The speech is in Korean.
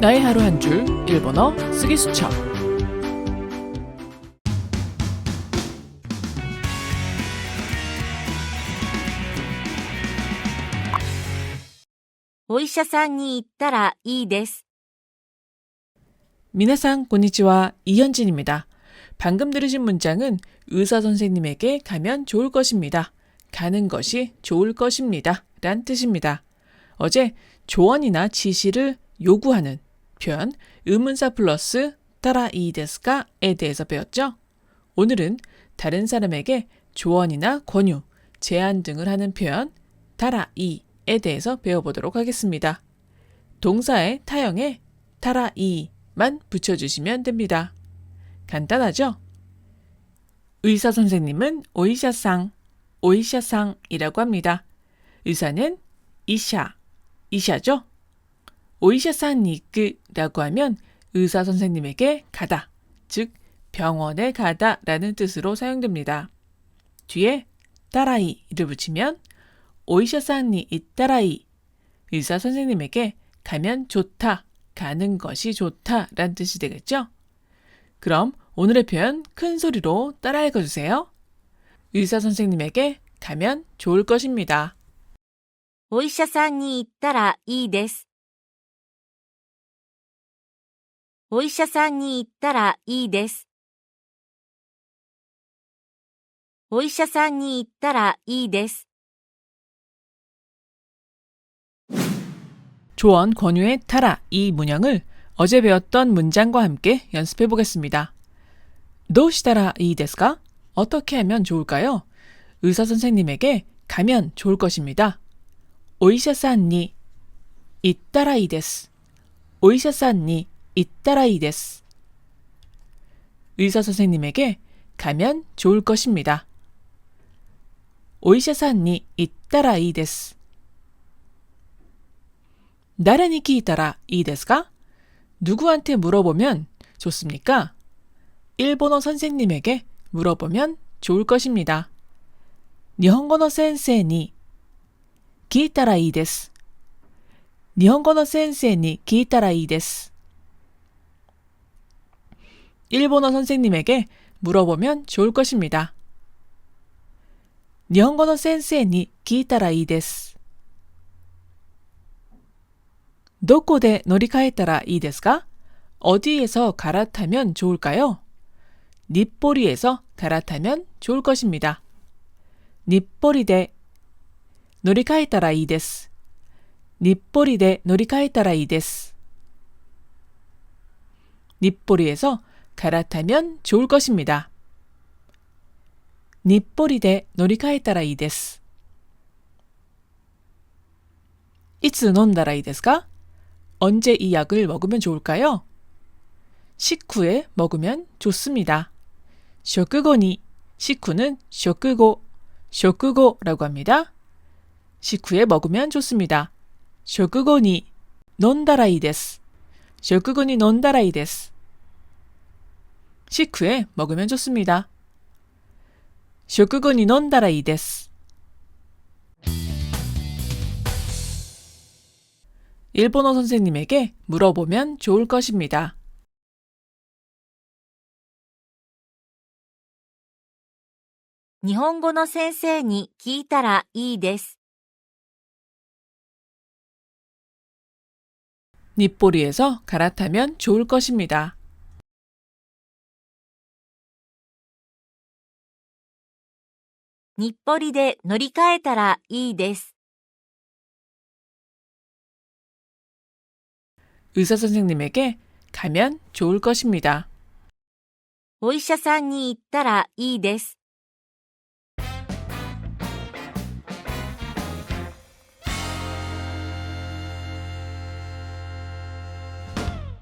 나의 하루 한 줄 일본어 쓰기 수첩 "お医者さんに行ったらいいです." 미나상 고니치와 이현진입니다. 방금 들으신 문장은 의사 선생님에게 가면 좋을 것입니다. 가는 것이 좋을 것입니다. 란 뜻입니다. 어제 조언이나 지시를 요구하는 표현 의문사 플러스 따라 이 데스까에 대해서 배웠죠? 오늘은 다른 사람에게 조언이나 권유, 제안 등을 하는 표현 따라 이에 대해서 배워보도록 하겠습니다. 동사의 타형에 따라 이만 붙여주시면 됩니다. 간단하죠? 의사 선생님은 오이샤상, 오이샤상이라고 합니다. 의사는 이샤, 이샤죠? 오이샤상 니크라고 하면 의사 선생님에게 가다, 즉 병원에 가다라는 뜻으로 사용됩니다. 뒤에 따라이를 붙이면 오이샤상니 이따라이 의사 선생님에게 가면 좋다, 가는 것이 좋다란 뜻이 되겠죠? 그럼 오늘의 표현 큰 소리로 따라 읽어주세요. 의사 선생님에게 가면 좋을 것입니다. お医者さんに行ったらいいです。 お医者さんに行ったらいいです。お医者さんに行ったらいいです。 조언 권유의 타라 이 문형을 어제 배웠던 문장과 함께 연습해 보겠습니다. 도시다라 이 데스까? 어떻게 하면 좋을까요? 의사 선생님에게 가면 좋을 것입니다. 오이샤산니 이따라 이 데스. 오이샤산니 있다 라이 데스. 의사 선생님에게 가면 좋을 것입니다. 오이샤사니 있다 라이 데스. 나란히 기이다 라이 데스가 누구한테 물어보면 좋습니까? 일본어 선생님에게 물어보면 좋을 것입니다. 일본어 선생님 기이따라 이 데스. 일본어 선생님 기이따라 이 데스. 일본어 선생님에게 물어보면 좋을 것입니다. 日本語の先生に聞いたらいいです.どこで乗り換えたらいいですか? 어디에서 갈아타면 좋을까요? 니뽀리에서 갈아타면 좋을 것입니다. 니뽀리대 乗り換えたらいいです.日暮里で乗り換えたらいいです. 니뽀리에서 갈아타면 좋을 것입니다. 니뽀리대 乗り換えたらいいです.いつ飲んだらいいですか? 언제 이 약을 먹으면 좋을까요? 식후에 먹으면 좋습니다. 쇼크고니 식후는 쇼크고 쇼크고라고 합니다. 식후에 먹으면 좋습니다. 쇼크고니 논다라이 데스 쇼크고니 논다라이 데스 식후에 먹으면 좋습니다. 쇼크고니 논다라이 데스 일본어 선생님에게 물어보면 좋을 것입니다. 日本語の先生に聞いたらいいです。 니뽀리에서 갈아타면 좋을 것입니다. 日暮里で乗り換えたらいいです。 의사 선생님에게 가면 좋을 것입니다. お医者さんに行ったらいいです。